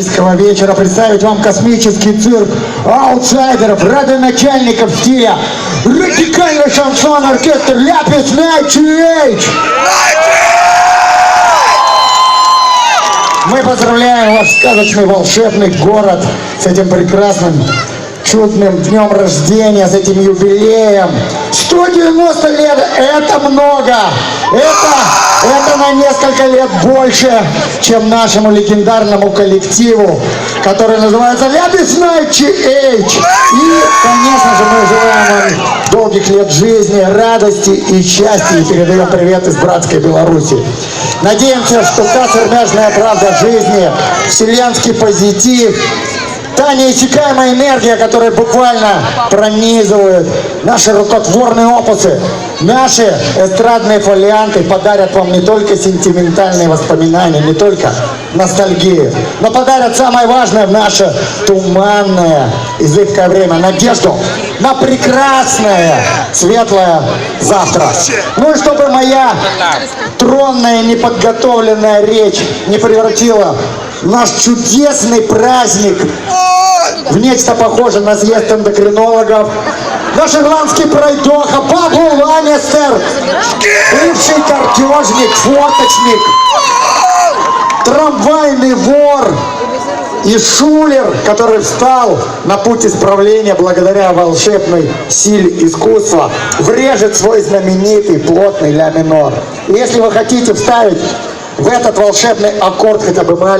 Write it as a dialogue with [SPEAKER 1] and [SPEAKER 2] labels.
[SPEAKER 1] космического вечера представить вам космический цирк аутсайдеров, родоначальников стиля радикальный шансон оркестр Ляпис Найчейдж. Мы поздравляем ваш сказочный волшебный город с этим прекрасным чудным днем рождения, с этим юбилеем. 190 лет – это много. Это, это на несколько лет больше, чем нашему легендарному коллективу, который называется Ляпис Эйч. И, конечно же, мы желаем вам долгих лет жизни, радости и счастья. И передаем привет из братской Беларуси. Надеемся, что та сермяжная правда жизни, вселенский позитив, та неиссякаемая энергия, которая буквально пронизывает наши рукотворные опусы, наши эстрадные фолианты подарят вам не только сентиментальные воспоминания, не только ностальгию, но подарят самое важное в наше туманное и зыбкое время, надежду на прекрасное, светлое завтра. Ну и чтобы моя тронная неподготовленная речь не превратила наш чудесный праздник в нечто похожее на съезд эндокринологов. Наш ирландский пройдоха Пабло Ланнистер, бывший картежник, форточник, трамвайный вор и шулер, который встал на путь исправления благодаря волшебной силе искусства, врежет свой знаменитый плотный ля минор. Если вы хотите вставить в этот волшебный аккорд хотя бы маленький,